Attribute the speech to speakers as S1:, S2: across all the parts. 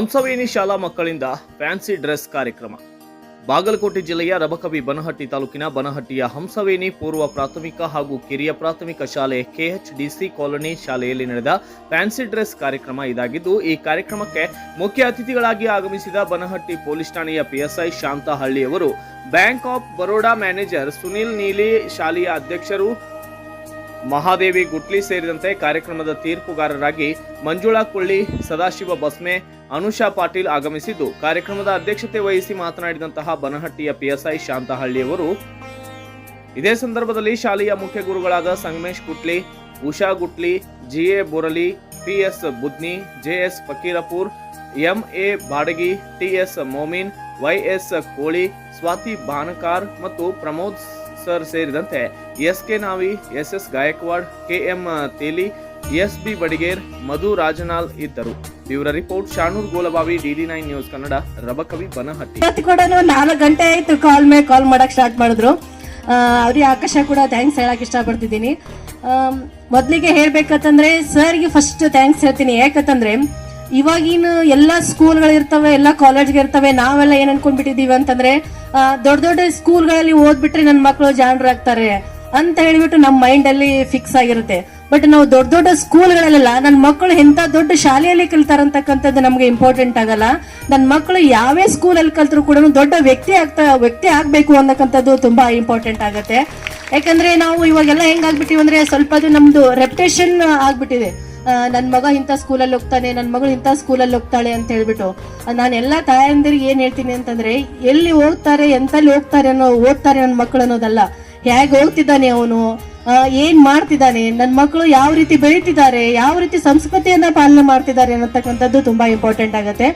S1: ಹಂಸವೇಣಿ ಶಾಲಾ ಮಕ್ಕಳಿಂದ fancy dress ಕಾರ್ಯಕ್ರಮ. ಬಾಗಲಕೋಟೆ ಜಿಲ್ಲೆಯ ರಬಕವಿ ಬನಹಟ್ಟಿ ತಾಲೂಕಿನ ಬನಹಟ್ಟಿಯ ಹಂಸವೇಣಿ ಪೂರ್ವ ಪ್ರಾಥಮಿಕ ಹಾಗೂ ಕಿರಿಯ ಪ್ರಾಥಮಿಕ ಶಾಲೆ ಕೆಎಚ್ಡಿಸಿ ಕಾಲೋನಿ ಶಾಲೆಯಲ್ಲಿ ನಡೆದ ಫ್ಯಾನ್ಸಿ ಡ್ರೆಸ್ ಕಾರ್ಯಕ್ರಮ ಇದಾಗಿದ್ದು, ಈ ಕಾರ್ಯಕ್ರಮಕ್ಕೆ ಮುಖ್ಯ ಅತಿಥಿಗಳಾಗಿ ಆಗಮಿಸಿದ ಬನಹಟ್ಟಿ ಪೊಲೀಸ್ ಠಾಣೆಯ ಪಿಎಸ್ಐ ಶಾಂತಹಳ್ಳಿ ಅವರು, bank of Baroda manager Sunil Neeli, ಶಾಲೆಯ ಅಧ್ಯಕ್ಷರು ಮಹಾದೇವಿ ಗುಟ್ಲಿ ಸೇರಿದಂತೆ ಕಾರ್ಯಕ್ರಮದ ತೀರ್ಪುಗಾರರಾಗಿ ಮಂಜುಳಾ ಕುಳ್ಳಿ, ಸದಾಶಿವ ಬಸ್ಮೆ ಅನುಷಾ ಪಾಟೀಲ್ ಆಗಮಿಸಿದ್ದು. ಕಾರ್ಯಕ್ರಮದ ಅಧ್ಯಕ್ಷತೆ ವಹಿಸಿ ಮಾತನಾಡಿದಂತಹ ಬನಹಟ್ಟಿಯ ಪಿಎಸ್ಐ ಶಾಂತಹಳ್ಳಿಯವರು, ಇದೇ ಸಂದರ್ಭದಲ್ಲಿ ಶಾಲೆಯ ಮುಖ್ಯ ಗುರುಗಳಾದ Sangamesh Gutli, Usha Gutli GA Burali PS Budni JS Fakirapur MA Badagi TS Momin YS Koli, Swati Banakar ಮತ್ತು ಪ್ರಮೋದ್ ಸರ್ ಸೇರಿದಂತೆ S K Navi, S S Gaikwad KM Teli S B Badiger Madhu Rajnal ಇದ್ದರು. ಇವರ report Shanoor Golabavi, DD nine news Kannada, Rabakavi Banahatti.
S2: ಕೂಡ ನಾಲ್ಕು ಗಂಟೆ ಆಯ್ತು ಕಾಲ್ ಮೇಲೆ ಕಾಲ್ ಮಾಡಕ್ ಸ್ಟಾರ್ಟ್ ಮಾಡಿದ್ರು. ಅವ್ರಿಗೆ ಆಕಾಶ ಕೂಡ ಥ್ಯಾಂಕ್ಸ್ ಹೇಳಕ್ ಇಷ್ಟಪಡ್ತಿದ್ದೀನಿ. ಮೊದಲಿಗೆ ಹೇಳ್ಬೇಕಂತಂದ್ರೆ ಸರ್ಗೆ ಫಸ್ಟ್ ಥ್ಯಾಂಕ್ಸ್ ಹೇಳ್ತೀನಿ. ಯಾಕಂತಂದ್ರೆ ಇವಾಗಿನ ಎಲ್ಲ ಸ್ಕೂಲ್ಗಳು ಇರ್ತವೆ, ಎಲ್ಲ ಕಾಲೇಜ್ಗೆ ಇರ್ತವೆ, ನಾವೆಲ್ಲ ಏನ್ ಅನ್ಕೊಂಡ್ಬಿಟ್ಟಿದೀವಿ ಅಂತಂದ್ರೆ ದೊಡ್ಡ ದೊಡ್ಡ ಸ್ಕೂಲ್ಗಳಲ್ಲಿ ಓದ್ಬಿಟ್ರೆ ನನ್ನ ಮಕ್ಕಳು ಜಾಣರಾಗ್ತಾರೆ ಅಂತ ಹೇಳ್ಬಿಟ್ಟು ನಮ್ಮ ಮೈಂಡ್ ಅಲ್ಲಿ ಫಿಕ್ಸ್ ಆಗಿರುತ್ತೆ. ಬಟ್ ನಾವು ದೊಡ್ಡ ದೊಡ್ಡ ಸ್ಕೂಲ್ಗಳಲ್ಲೆಲ್ಲ ನನ್ನ ಮಕ್ಕಳು ಎಂತ ದೊಡ್ಡ ಶಾಲೆಯಲ್ಲಿ ಕಲಿತಾರಂತಕ್ಕಂಥದ್ದು ನಮಗೆ ಇಂಪಾರ್ಟೆಂಟ್ ಆಗಲ್ಲ. ನನ್ನ ಮಕ್ಕಳು ಯಾವೇ ಸ್ಕೂಲಲ್ಲಿ ಕಲ್ತರೂ ಕೂಡ ದೊಡ್ಡ ವ್ಯಕ್ತಿ ಆಗ್ತಾ, ವ್ಯಕ್ತಿ ಆಗಬೇಕು ಅನ್ನಕ್ಕಂಥದ್ದು ತುಂಬಾ ಇಂಪಾರ್ಟೆಂಟ್ ಆಗುತ್ತೆ. ಯಾಕಂದ್ರೆ ನಾವು ಇವಾಗೆಲ್ಲ ಹೆಂಗಾಗ್ಬಿಟ್ಟಿವಿ ಅಂದ್ರೆ ಸ್ವಲ್ಪ ಅದು ನಮ್ದು ರೆಪ್ಟೇಷನ್ ಆಗ್ಬಿಟ್ಟಿದೆ. ನನ್ನ ಮಗ ಇಂಥ ಸ್ಕೂಲಲ್ಲಿ ಹೋಗ್ತಾನೆ ನನ್ನ ಮಗಳು ಇಂಥ ಸ್ಕೂಲಲ್ಲಿ ಹೋಗ್ತಾಳೆ ಅಂತ ಹೇಳ್ಬಿಟ್ಟು. ನಾನು ಎಲ್ಲ ತಾಯಂದಿರಿಗೆ ಏನು ಹೇಳ್ತೀನಿ ಅಂತಂದ್ರೆ, ಎಲ್ಲಿ ಹೋಗ್ತಾರೆ, ಎಂತಲ್ಲಿ ಹೋಗ್ತಾರೆ ಅನ್ನೋ, ಓದ್ತಾರೆ ನನ್ನ ಮಕ್ಕಳು ಅನ್ನೋದಲ್ಲ. ಹೇಗೆ ಹೋಗ್ತಿದ್ದಾನೆ ಅವನು? ಏನ್ ಮಾಡ್ತಿದ್ದಾನೆ? ನನ್ನ ಮಕ್ಕಳು ಯಾವ ರೀತಿ ಬೆಳೀತಿದ್ದಾರೆ? ಯಾವ ರೀತಿ ಸಂಸ್ಕೃತಿಯನ್ನ ಪಾಲನೆ ಮಾಡ್ತಿದ್ದಾರೆ ಅನ್ನತಕ್ಕಂಥದ್ದು ತುಂಬಾ ಇಂಪಾರ್ಟೆಂಟ್ ಆಗುತ್ತೆ.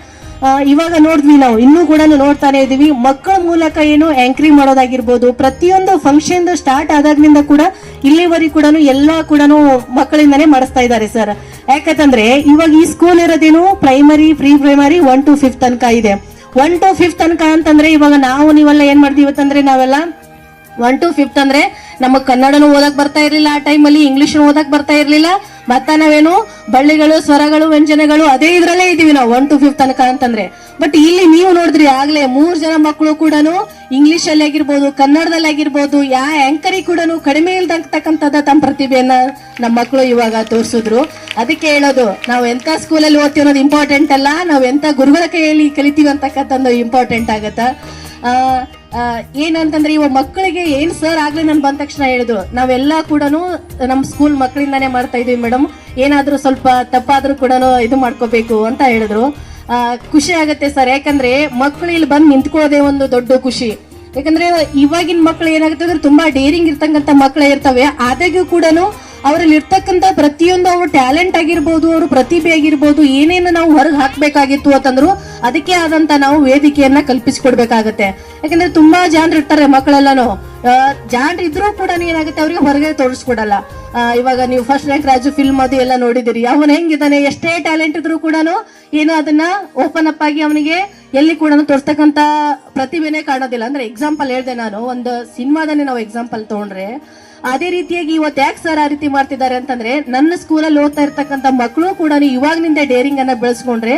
S2: ಇವಾಗ ನೋಡಿದ್ವಿ ನಾವು, ಇನ್ನೂ ಕೂಡ ನೋಡ್ತಾನೆ ಇದೀವಿ ಮಕ್ಕಳ ಮೂಲಕ ಏನು ಆಂಕ್ರಿ ಮಾಡೋದಾಗಿರ್ಬೋದು, ಪ್ರತಿಯೊಂದು ಫಂಕ್ಷನ್ ಸ್ಟಾರ್ಟ್ ಆದಾಗ್ನಿಂದ ಕೂಡ ಇಲ್ಲಿವರೆಗೂ ಕೂಡ ಎಲ್ಲ ಕೂಡ ಮಕ್ಕಳಿಂದಾನೇ ಮಾಡಿಸ್ತಾ ಇದ್ದಾರೆ ಸರ್ ಯಾಕಂತಂದ್ರೆ, ಇವಾಗ ಈ school ಇರೋದೇನು primary pre primary one to fifth ತನಕ ಇದೆ. ಒನ್ ಟು ಫಿಫ್ತ್ ತನಕ ಅಂತಂದ್ರೆ ಇವಾಗ ನಾವು ನೀವೆಲ್ಲ ಏನ್ ಮಾಡ್ತೀವಿ ಅಂತಂದ್ರೆ ನಾವೆಲ್ಲ ಒನ್ ಟು ಫಿಫ್ತ್ ಅಂದ್ರೆ ನಮಗ್ ಕನ್ನಡನು ಓದಕ್ ಬರ್ತಾ ಇರ್ಲಿಲ್ಲ ಆ ಟೈಮಲ್ಲಿ ಇಂಗ್ಲಿಷ್ ಓದಕ್ ಬರ್ತಾ ಇರ್ಲಿಲ್ಲ. ಮತ್ತ ನಾವೇನು ಬಳ್ಳಿಗಳು, ಸ್ವರಗಳು, ವ್ಯಂಜನಗಳು ಅದೇ ಇದ್ರಲ್ಲೇ ಇದೀವಿ ನಾವು ಒನ್ ಟು ಫಿಫ್ತ್ ತನಕ ಅಂತಂದ್ರೆ. ಬಟ್ ಇಲ್ಲಿ ನೀವು ನೋಡಿದ್ರಿ ಆಗ್ಲೇ ಮೂರ್ ಜನ ಮಕ್ಕಳು ಕೂಡ ಇಂಗ್ಲಿಷ್ ಅಲ್ಲಿ ಆಗಿರ್ಬೋದು, ಕನ್ನಡದಲ್ಲಿ ಆಗಿರ್ಬೋದು, ಯಾ ಆಂಕರಿ ಕೂಡ ಕಡಿಮೆ ಇಲ್ದಂತಕ್ಕಂಥದ್ದ ತಮ್ಮ ಪ್ರತಿಭೆಯನ್ನ ನಮ್ಮ ಮಕ್ಕಳು ಇವಾಗ ತೋರಿಸಿದ್ರು. ಅದಕ್ಕೆ ಹೇಳೋದು, ನಾವು ಎಂತ ಸ್ಕೂಲಲ್ಲಿ ಓದ್ತೀವಿ ಅನ್ನೋದು ಇಂಪಾರ್ಟೆಂಟ್ ಅಲ್ಲ, ನಾವು ಎಂತ ಗುರುಗಳ ಕೈಯಲ್ಲಿ ಕಲಿತೀವಿ ಅಂತಕ್ಕಂಥದ್ದು ಇಂಪಾರ್ಟೆಂಟ್ ಆಗತ್ತ? ಏನಂತಂದ್ರೆ ಇವ ಮಕ್ಕಳಿಗೆ ಏನ್ ಸರ್ ಆಗ್ಲಿ ನಾನು ಬಂದ ತಕ್ಷಣ ಹೇಳಿದ್ರು. ನಾವೆಲ್ಲ ಕೂಡ ನಮ್ಮ ಸ್ಕೂಲ್ ಮಕ್ಕಳಿಂದಾನೇ ಮಾಡ್ತಾ ಇದೀವಿ ಮೇಡಮ್ ಏನಾದ್ರೂ ಸ್ವಲ್ಪ ತಪ್ಪಾದ್ರೂ ಕೂಡ ಇದು ಮಾಡ್ಕೋಬೇಕು ಅಂತ ಹೇಳಿದ್ರು. ಖುಷಿ ಆಗತ್ತೆ ಸರ್ ಯಾಕಂದ್ರೆ ಮಕ್ಕಳು ಇಲ್ಲಿ ಬಂದು ನಿಂತ್ಕೊಳ್ಳೋದೇ ಒಂದು ದೊಡ್ಡ ಖುಷಿ. ಯಾಕಂದ್ರೆ ಇವಾಗಿನ ಮಕ್ಕಳು ಏನಾಗುತ್ತೆ ಅಂದ್ರೆ ತುಂಬಾ ಡೇರಿಂಗ್ ಇರ್ತಕ್ಕಂಥ ಮಕ್ಕಳೇ ಇರ್ತವೆ. ಆದಾಗ್ಯೂ ಕೂಡ ಅವರಲ್ಲಿ ಇರ್ತಕ್ಕಂಥ ಪ್ರತಿಯೊಂದು ಅವ್ರ ಟ್ಯಾಲೆಂಟ್ ಆಗಿರ್ಬೋದು, ಅವ್ರ ಪ್ರತಿಭೆ ಆಗಿರ್ಬೋದು, ಏನೇನು ನಾವು ಹೊರಗೆ ಹಾಕ್ಬೇಕಾಗಿತ್ತು ಅಂತಂದ್ರು ಅದಕ್ಕೆ ಆದಂತ ನಾವು ವೇದಿಕೆಯನ್ನ ಕಲ್ಪಿಸಿಕೊಡ್ಬೇಕಾಗತ್ತೆ. ಯಾಕಂದ್ರೆ ತುಂಬಾ ಜನರು ಇರ್ತಾರೆ ಮಕ್ಕಳೆಲ್ಲಾನು. ಜಾನ್ರು ಇದ್ರೂ ಕೂಡ ಏನಾಗುತ್ತೆ ಅವ್ರಿಗೆ ಹೊರಗೆ ತೋರಿಸ್ಕೊಡಲ್ಲ. ಇವಾಗ ನೀವು ಫಸ್ಟ್ ರ್ಯಾಂಕ್ ರಾಜು ಫಿಲ್ಮ್ ಅದು ಎಲ್ಲ ನೋಡಿದಿರಿ. ಅವನ್ ಹೆಂಗಿದ್ದಾನೆ, ಎಷ್ಟೇ ಟ್ಯಾಲೆಂಟ್ ಇದ್ರೂ ಕೂಡ ಏನು ಅದನ್ನ ಓಪನ್ ಅಪ್ ಆಗಿ ಅವನಿಗೆ ಎಲ್ಲಿ ಕೂಡ ತೋರ್ಸ್ತಕ್ಕಂತ ಪ್ರತಿಭೆನೇ ಕಾಣೋದಿಲ್ಲ. ಅಂದ್ರೆ ಎಕ್ಸಾಂಪಲ್ ಹೇಳ್ದೆ ನಾನು, ಒಂದು ಸಿನಿಮಾದನ್ನೇ ನಾವು ಎಕ್ಸಾಂಪಲ್ ತಗೊಂಡ್ರೆ ಅದೇ ರೀತಿಯಾಗಿ ಇವತ್ತು ಯಾಕೆ ಸರ್ ಆ ರೀತಿ ಮಾಡ್ತಿದ್ದಾರೆ ಅಂತಂದ್ರೆ, ನನ್ನ ಸ್ಕೂಲಲ್ಲಿ ಓದ್ತಾ ಇರ್ತಕ್ಕಂಥ ಮಕ್ಕಳು ಕೂಡ ಇವಾಗ್ನಿಂದ ಡೇರಿಂಗ್ ಅನ್ನ ಬೆಳೆಸ್ಕೊಂಡ್ರೆ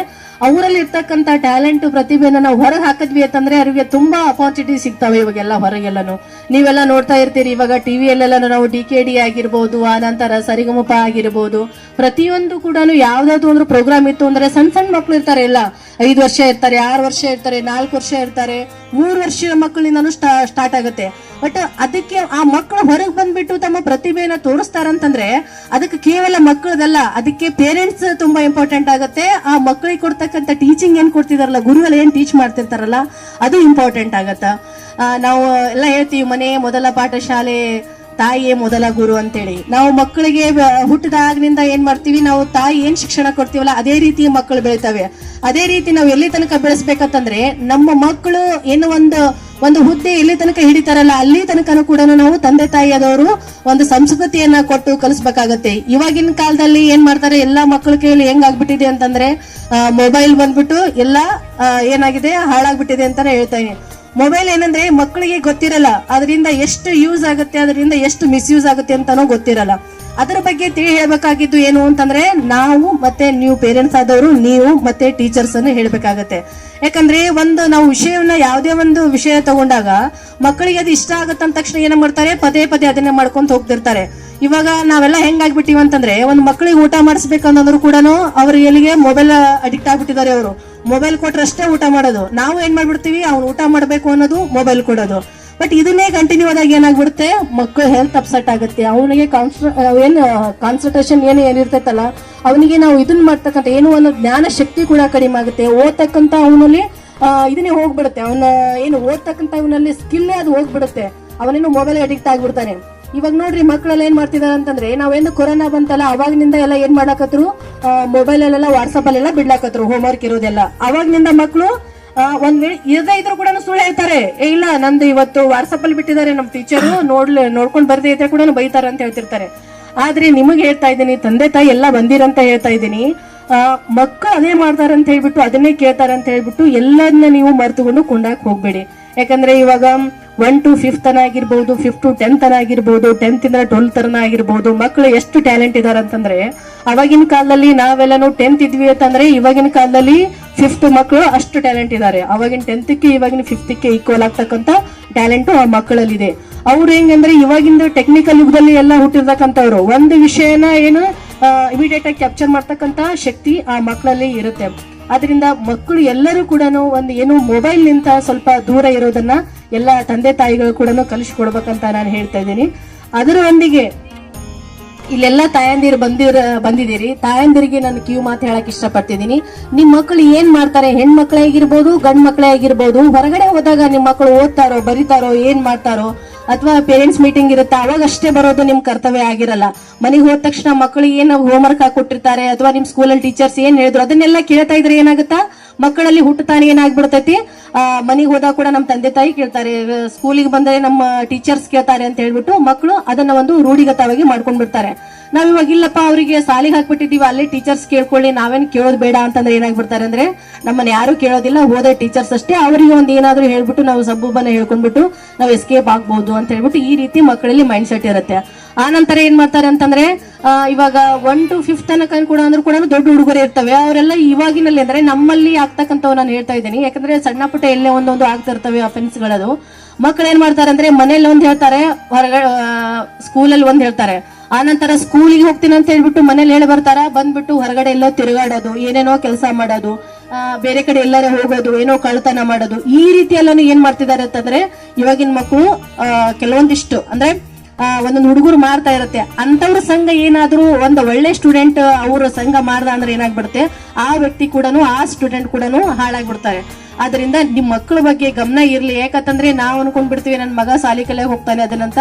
S2: ಅವರಲ್ಲಿ ಇರ್ತಕ್ಕಂಥ ಟ್ಯಾಲೆಂಟ್ ಪ್ರತಿಭೆನ ನಾವು ಹೊರಗೆ ಹಾಕಿದ್ವಿ ಅಂತಂದ್ರೆ ಅವರಿಗೆ ತುಂಬಾ ಅಪಾರ್ಚುನಿಟಿ ಸಿಗ್ತವೆ ಇವಾಗೆಲ್ಲ ಹೊರಗೆಲ್ಲನು. ನೀವೆಲ್ಲ ನೋಡ್ತಾ ಇರ್ತೀರಿ, ಇವಾಗ ಟಿವಿಯಲ್ಲೆಲ್ಲ ನಾವು ಡಿ ಕೆ ಡಿ ಆಗಿರ್ಬೋದು ಆನಂತರ ನಂತರ ಸರಿಗಮಪ ಆಗಿರ್ಬೋದು. ಪ್ರತಿಯೊಂದು ಕೂಡ ಯಾವ್ದಾದ್ರು ಒಂದು ಪ್ರೋಗ್ರಾಮ್ ಇತ್ತು ಅಂದ್ರೆ ಸಣ್ಣ ಸಣ್ಣ ಮಕ್ಕಳು ಇರ್ತಾರೆ ಎಲ್ಲ. ಐದು ವರ್ಷ ಇರ್ತಾರೆ, ಆರು ವರ್ಷ ಇರ್ತಾರೆ, ನಾಲ್ಕು ವರ್ಷ ಇರ್ತಾರೆ, ಮೂರು ವರ್ಷದ ಮಕ್ಕಳಿಂದನೂ ಸ್ಟಾರ್ಟ್ ಆಗುತ್ತೆ. ಬಟ್ ಅದಕ್ಕೆ ಆ ಮಕ್ಕಳು ಹೊರಗೆ ಬಂದ್ಬಿಟ್ಟು ತಮ್ಮ ಪ್ರತಿಭೆಯನ್ನ ತೋರಿಸ್ತಾರಂತಂದ್ರೆ ಅದಕ್ಕೆ ಕೇವಲ ಮಕ್ಕಳದಲ್ಲ ಅದಕ್ಕೆ ಪೇರೆಂಟ್ಸ್ ತುಂಬಾ ಇಂಪಾರ್ಟೆಂಟ್ ಆಗುತ್ತೆ. ಆ ಮಕ್ಕಳಿಗೆ ಕೊಡ್ತಕ್ಕಂಥ ಟೀಚಿಂಗ್ ಏನು ಕೊಡ್ತಿದಾರಲ್ಲ, ಗುರುಗಳು ಏನು ಟೀಚ್ ಮಾಡ್ತಿರ್ತಾರಲ್ಲ, ಅದು ಇಂಪಾರ್ಟೆಂಟ್ ಆಗತ್ತ. ನಾವು ಎಲ್ಲ ಹೇಳ್ತೀವಿ, ಮನೆ ಮೊದಲ ಪಾಠಶಾಲೆ ತಾಯಿಯೇ ಮೊದಲ ಗುರು ಅಂತೇಳಿ. ನಾವು ಮಕ್ಕಳಿಗೆ ಹುಟ್ಟಿದಾಗಿನಿಂದ ಏನ್ ಮಾಡ್ತೀವಿ? ನಾವು ತಾಯಿ ಏನ್ ಶಿಕ್ಷಣ ಕೊಡ್ತೀವಲ್ಲ, ಅದೇ ರೀತಿ ಮಕ್ಕಳು ಬೆಳಿತಾವೆ. ಅದೇ ರೀತಿ ನಾವು ಎಲ್ಲಿ ತನಕ ಬೆಳೆಸ್ಬೇಕಂತಂದ್ರೆ, ನಮ್ಮ ಮಕ್ಕಳು ಏನು ಒಂದು ಒಂದು ಹುದ್ದೆ ಎಲ್ಲಿ ತನಕ ಹಿಡಿತಾರಲ್ಲ, ಅಲ್ಲಿ ತನಕನೂ ಕೂಡ ನಾವು ತಂದೆ ತಾಯಿಯಾದವರು ಒಂದು ಸಂಸ್ಕೃತಿಯನ್ನ ಕೊಟ್ಟು ಕಲಿಸ್ಬೇಕಾಗತ್ತೆ. ಇವಾಗಿನ ಕಾಲದಲ್ಲಿ ಏನ್ ಮಾಡ್ತಾರೆ? ಎಲ್ಲಾ ಮಕ್ಕಳ ಕೈಯಲ್ಲಿ ಹೆಂಗಾಗ್ಬಿಟ್ಟಿದೆ ಅಂತಂದ್ರೆ ಮೊಬೈಲ್ ಬಂದ್ಬಿಟ್ಟು ಎಲ್ಲ ಏನಾಗಿದೆ? ಹಾಳಾಗ್ಬಿಟ್ಟಿದೆ ಅಂತಾನೆ ಹೇಳ್ತಾನೆ ಮೊಬೈಲ್ ಏನಂದ್ರೆ ಮಕ್ಕಳಿಗೆ ಗೊತ್ತಿರಲ್ಲ ಅದರಿಂದ ಎಷ್ಟು ಯೂಸ್ ಆಗುತ್ತೆ ಅದರಿಂದ ಎಷ್ಟು ಮಿಸ್ಯೂಸ್ ಆಗುತ್ತೆ ಅಂತಾನೂ ಗೊತ್ತಿರಲ್ಲ. ಅದರ ಬಗ್ಗೆ ತಿಳಿ ಹೇಳ್ಬೇಕಾಗಿದ್ದು ಏನು ಅಂತಂದ್ರೆ ನಾವು ಮತ್ತೆ ನೀವು ಪೇರೆಂಟ್ಸ್ ಆದವರು, ನೀವು ಮತ್ತೆ ಟೀಚರ್ಸ್ ಅನ್ನು ಹೇಳ್ಬೇಕಾಗತ್ತೆ. ಯಾಕಂದ್ರೆ ಒಂದು ನಾವು ವಿಷಯವನ್ನ ಯಾವುದೇ ಒಂದು ವಿಷಯ ತಗೊಂಡಾಗ ಮಕ್ಕಳಿಗೆ ಅದು ಇಷ್ಟ ಆಗತ್ತ ಅಂದ ತಕ್ಷಣ ಏನ ಮಾಡ್ತಾರೆ? ಪದೇ ಪದೇ ಅದನ್ನೇ ಮಾಡ್ಕೊಂತ ಹೋಗ್ತಿರ್ತಾರೆ. ಇವಾಗ ನಾವೆಲ್ಲ ಹೆಂಗಾಗ್ಬಿಟ್ಟಿವಿ ಅಂತಂದ್ರೆ ಒಂದು ಮಕ್ಕಳಿಗೆ ಊಟ ಮಾಡಿಸ್ಬೇಕಂತಂದ್ರು ಕೂಡ ಅವ್ರ ಎಲ್ಲಿಗೆ? ಮೊಬೈಲ್ ಅಡಿಕ್ಟ್ ಆಗ್ಬಿಟ್ಟಿದ್ದಾರೆ ಅವರು. ಮೊಬೈಲ್ ಕೊಟ್ರಷ್ಟೇ ಊಟ ಮಾಡೋದು. ನಾವು ಏನ್ ಮಾಡ್ಬಿಡ್ತೀವಿ? ಅವ್ನು ಊಟ ಮಾಡಬೇಕು ಅನ್ನೋದು ಮೊಬೈಲ್ ಕೊಡೋದು. ಬಟ್ ಇದನ್ನೇ ಕಂಟಿನ್ಯೂ ಆದಾಗ ಏನಾಗ್ಬಿಡುತ್ತೆ? ಮಕ್ಕಳು ಹೆಲ್ತ್ ಅಪ್ಸೆಟ್ ಆಗುತ್ತೆ. ಅವನಿಗೆ ಏನು ಕಾನ್ಸಂಟ್ರೇಷನ್ ಏನು ಏನಿರ್ತೈತಲ್ಲ, ಅವನಿಗೆ ನಾವು ಇದನ್ನ ಮಾಡ್ತಕ್ಕಂಥ ಏನು ಒಂದು ಜ್ಞಾನ ಶಕ್ತಿ ಕೂಡ ಕಡಿಮೆ ಆಗುತ್ತೆ. ಓದ್ತಕ್ಕಂಥ ಅವನಲ್ಲಿ ಇದನ್ನೇ ಹೋಗ್ಬಿಡುತ್ತೆ. ಅವನ, ಏನು, ಓದ್ತಕ್ಕಂಥ ಅವನಲ್ಲಿ ಸ್ಕಿಲ್ ಅದು ಹೋಗ್ಬಿಡುತ್ತೆ. ಅವನೇನು ಮೊಬೈಲ್ ಅಡಿಕ್ಟ್ ಆಗ್ಬಿಡ್ತಾನೆ. ಇವಾಗ ನೋಡ್ರಿ ಮಕ್ಕಳೆಲ್ಲ ಏನ್ ಮಾಡ್ತಿದಾರೆ ಅಂತಂದ್ರೆ ನಾವೇನು ಕೊರೋನಾ ಬಂತಲ್ಲ, ಅವಾಗಿನಿಂದ ಎಲ್ಲ ಏನ್ ಮಾಡಾಕತ್ರು? ಮೊಬೈಲ್ ಅಲ್ಲೆಲ್ಲ ವಾಟ್ಸಪ್ ಅಲ್ಲೆಲ್ಲ ಬಿಡ್ಲಾಕತ್ರು ಹೋಮ್ವರ್ಕ್ ಇರೋದೆಲ್ಲ. ಅವಾಗಿನಿಂದ ಮಕ್ಕಳು ಒಂದ್ ಇರದೇ ಇದ್ರು ಕೂಡ ಸುಳ್ಳು ಹೇಳ್ತಾರೆ. ಇಲ್ಲ ನಂದು ಇವತ್ತು ವಾಟ್ಸಪ್ ಅಲ್ಲಿ ಬಿಟ್ಟಿದ್ದಾರೆ ನಮ್ ಟೀಚರು ನೋಡ್ಲಿ ನೋಡ್ಕೊಂಡ್ ಬರ್ದೇ ಇದ್ರೆ ಕೂಡ ಬೈತಾರೆ ಅಂತ ಹೇಳ್ತಿರ್ತಾರೆ. ಆದ್ರೆ ನಿಮಗೆ ಹೇಳ್ತಾ ಇದ್ದೀನಿ ತಂದೆ ತಾಯಿ ಎಲ್ಲ ಬಂದಿರಂತ ಹೇಳ್ತಾ ಇದ್ದೀನಿ. ಆ, ಮಕ್ಕಳು ಅದೇ ಮಾಡ್ತಾರೆ ಅಂತ ಹೇಳ್ಬಿಟ್ಟು ಅದನ್ನೇ ಕೇಳ್ತಾರಂತ ಹೇಳ್ಬಿಟ್ಟು ಎಲ್ಲದನ್ನ ನೀವು ಮರೆತುಕೊಂಡು ಕೊಂಡಾಕ್ ಹೋಗ್ಬೇಡಿ. ಯಾಕಂದ್ರೆ ಇವಾಗ ಒನ್ ಟು ಫಿಫ್ತ್ ತನ ಆಗಿರ್ಬೋದು ಫಿಫ್ತ್ ಟು ಟೆಂತ್ ತನ ಆಗಿರ್ಬೋದು ಟೆಂತ್ ಇಂದ ಟ್ವೆಲ್ತ್ ತನ ಆಗಿರ್ಬೋದು ಮಕ್ಕಳು ಎಷ್ಟು ಟ್ಯಾಲೆಂಟ್ ಇದಾರೆ ಅಂತಂದ್ರೆ ಅವಾಗಿನ ಕಾಲದಲ್ಲಿ ನಾವೆಲ್ಲನೂ ಟೆಂತ್ ಇದ್ವಿ ಅಂತಂದ್ರೆ ಇವಾಗಿನ ಕಾಲದಲ್ಲಿ ಫಿಫ್ತ್ ಮಕ್ಕಳು ಅಷ್ಟು ಟ್ಯಾಲೆಂಟ್ ಇದ್ದಾರೆ ಅವಾಗಿನ ಟೆಂತ್ಗೆ ಇವಾಗಿನ ಫಿಫ್ತ್ಗೆ ಈಕ್ವಲ್ ಆಗ್ತಕ್ಕಂಥ ಟ್ಯಾಲೆಂಟ್ ಆ ಮಕ್ಕಳಲ್ಲಿದೆ. ಅವ್ರು ಹೆಂಗಂದ್ರೆ ಇವಾಗಿಂದ ಟೆಕ್ನಿಕಲ್ ಯುಗದಲ್ಲಿ ಎಲ್ಲ ಹುಟ್ಟಿರ್ತಕ್ಕಂಥವ್ರು. ಒಂದು ವಿಷಯನ ಏನು ಇಮಿಡಿಯೇಟ್ ಆಗಿ ಕ್ಯಾಪ್ಚರ್ ಮಾಡ್ತಕ್ಕಂಥ ಶಕ್ತಿ ಆ ಮಕ್ಕಳಲ್ಲಿ ಇರುತ್ತೆ. ಅದರಿಂದ ಮಕ್ಕಳು ಎಲ್ಲರೂ ಕೂಡ ಒಂದು ಏನು ಮೊಬೈಲ್ ನಿಂತ ಸ್ವಲ್ಪ ದೂರ ಇರೋದನ್ನ ಎಲ್ಲ ತಂದೆ ತಾಯಿಗಳು ಕೂಡ ಕಲಿಸ್ಕೊಡ್ಬೇಕಂತ ನಾನು ಹೇಳ್ತಾ ಇದ್ದೀನಿ. ಅದರೊಂದಿಗೆ ಇಲ್ಲೆಲ್ಲ ತಾಯಂದಿರು ಬಂದಿರ, ಬಂದಿದ್ದೀರಿ. ತಾಯಂದಿರಿಗೆ ನಾನು ಕಿವಿ ಮಾತು ಹೇಳಕ್ ಇಷ್ಟಪಡ್ತಿದ್ದೀನಿ. ನಿಮ್ ಮಕ್ಕಳು ಏನ್ ಮಾಡ್ತಾರೆ? ಹೆಣ್ಮಕ್ಳೇ ಆಗಿರ್ಬೋದು ಗಂಡ್ ಮಕ್ಳೇ ಆಗಿರ್ಬೋದು, ಹೊರಗಡೆ ಹೋದಾಗ ನಿಮ್ ಮಕ್ಕಳು ಓದ್ತಾರೋ, ಬರೀತಾರೋ, ಏನ್ ಮಾಡ್ತಾರೋ ಅಥವಾ ಪೇರೆಂಟ್ಸ್ ಮೀಟಿಂಗ್ ಇರುತ್ತಾ, ಅವಾಗ ಅಷ್ಟೇ ಬರೋದು ನಿಮ್ ಕರ್ತವ್ಯ ಆಗಿರಲ್ಲ. ಮನೆಗೆ ಹೋದ ತಕ್ಷಣ ಮಕ್ಕಳಿಗೆ ಏನು ಹೋಮ್ವರ್ಕ್ ಹಾಕೊಟ್ಟಿರ್ತಾರೆ ಅಥವಾ ನಿಮ್ ಸ್ಕೂಲಲ್ಲಿ ಟೀಚರ್ಸ್ ಏನ್ ಹೇಳಿದ್ರು, ಅದನ್ನೆಲ್ಲ ಕೇಳ್ತಾ ಇದ್ರೆ ಏನಾಗುತ್ತಾ? ಮಕ್ಕಳಲ್ಲಿ ಹುಟ್ಟುತ್ತಾನೆ ಏನಾಗ್ಬಿಡ್ತೈತಿ? ಮನೆಗೆ ಹೋದಾಗ ಕೂಡ ನಮ್ಮ ತಂದೆ ತಾಯಿ ಕೇಳ್ತಾರೆ ಸ್ಕೂಲಿಗೆ ಬಂದರೆ ನಮ್ಮ ಟೀಚರ್ಸ್ ಕೇಳ್ತಾರೆ ಅಂತ ಹೇಳ್ಬಿಟ್ಟು ಮಕ್ಕಳು ಅದನ್ನ ಒಂದು ರೂಢಿಗತವಾಗಿ ಮಾಡ್ಕೊಂಡ್ ಬಿಡ್ತಾರೆ ನಾವ್ ಇವಾಗ, ಇಲ್ಲಪ್ಪ, ಅವರಿಗೆ ಸಾಲಿಗೆ ಹಾಕ್ಬಿಟ್ಟಿದೀವಿ ಅಲ್ಲಿ ಟೀಚರ್ಸ್ ಕೇಳ್ಕೊಳ್ಳಿ, ನಾವೇನ್ ಕೇಳೋದು ಬೇಡ ಅಂತಂದ್ರೆ ಏನಾಗ್ಬಿಡ್ತಾರೆ ಅಂದ್ರೆ, ನಮ್ಮನ್ನ ಯಾರು ಕೇಳೋದಿಲ್ಲ, ಹೋದ ಟೀಚರ್ಸ್ ಅಷ್ಟೇ ಅವರಿಗೆ ಒಂದ್ ಏನಾದ್ರೂ ಹೇಳ್ಬಿಟ್ಟು ನಾವು ಸಬ್ಬುಬನ್ನ ಹೇಳ್ಕೊಂಡ್ಬಿಟ್ಟು ನಾವು ಎಸ್ಕೇಪ್ ಆಗ್ಬಹುದು ಅಂತ ಹೇಳ್ಬಿಟ್ಟು ಈ ರೀತಿ ಮಕ್ಕಳಲ್ಲಿ ಮೈಂಡ್ ಸೆಟ್ ಇರುತ್ತೆ. ಆ ನಂತರ ಏನ್ ಮಾಡ್ತಾರೆ ಅಂತಂದ್ರೆ ಇವಾಗ ಒನ್ ಟು ಫಿಫ್ತ್ ತನಕ ಕೂಡ ಅಂದ್ರೂ ಕೂಡ ದೊಡ್ಡ ಹುಡುಗರು ಇರ್ತವೆ. ಅವರೆಲ್ಲ ಇವಾಗಿನಲ್ಲಿ ಅಂದ್ರೆ ನಮ್ಮಲ್ಲಿ ಆಗ್ತಕ್ಕಂಥವ್ ನಾನು ಹೇಳ್ತಾ ಇದ್ದೀನಿ. ಯಾಕಂದ್ರೆ ಸಣ್ಣ ಪುಟ್ಟ ಎಲ್ಲೇ ಒಂದೊಂದು ಆಗ್ತಿರ್ತವೆ ಅಫೆನ್ಸ್ಗಳದು ಮಕ್ಕಳು ಏನ್ ಮಾಡ್ತಾರೆ ಅಂದ್ರೆ ಮನೇಲಿ ಒಂದ್ ಹೇಳ್ತಾರೆ, ಹೊರಗಡೆ ಸ್ಕೂಲಲ್ಲಿ ಒಂದ್ ಹೇಳ್ತಾರೆ. ಆ ನಂತರ ಸ್ಕೂಲಿಗೆ ಹೋಗ್ತೀನಿ ಅಂತ ಹೇಳ್ಬಿಟ್ಟು ಮನೇಲಿ ಹೇಳಿ ಬರ್ತಾರ? ಬಂದ್ಬಿಟ್ಟು ಹೊರಗಡೆ ಎಲ್ಲೋ ತಿರುಗಾಡೋದು, ಏನೇನೋ ಕೆಲಸ ಮಾಡೋದು ಬೇರೆ ಕಡೆ ಎಲ್ಲರೂ ಹೋಗೋದು, ಏನೋ ಕಳ್ತನ ಮಾಡೋದು. ಈ ರೀತಿ ಎಲ್ಲಾನು ಏನ್ ಮಾಡ್ತಿದ್ದಾರೆ ಅಂತಂದ್ರೆ, ಇವಾಗಿನ ಮಕ್ಕಳು ಕೆಲವೊಂದಿಷ್ಟು ಅಂದ್ರೆ ಒಂದೊಂದು ಹುಡುಗರು ಮಾಡ್ತಾ ಇರುತ್ತೆ. ಅಂತವ್ರ ಸಂಘ ಏನಾದ್ರೂ ಒಂದು ಒಳ್ಳೆ ಸ್ಟೂಡೆಂಟ್ ಅವ್ರ ಸಂಘ ಮಾಡ್ದ ಅಂದ್ರೆ ಏನಾಗ್ಬಿಡುತ್ತೆ? ಆ ವ್ಯಕ್ತಿ ಕೂಡ ಆ ಸ್ಟೂಡೆಂಟ್ ಕೂಡ ಹಾಳಾಗ್ಬಿಡ್ತಾರೆ. ಆದ್ರಿಂದ ನಿಮ್ ಮಕ್ಕಳ ಬಗ್ಗೆ ಗಮನ ಇರ್ಲಿ. ಯಾಕಂತಂದ್ರೆ ನಾವು ಅನ್ಕೊಂಡ್ಬಿಡ್ತೀವಿ ನನ್ನ ಮಗ ಸಾಲಿ ಕಲೆ ಹೋಗ್ತಾನೆ ಅದನ್ನಂತ.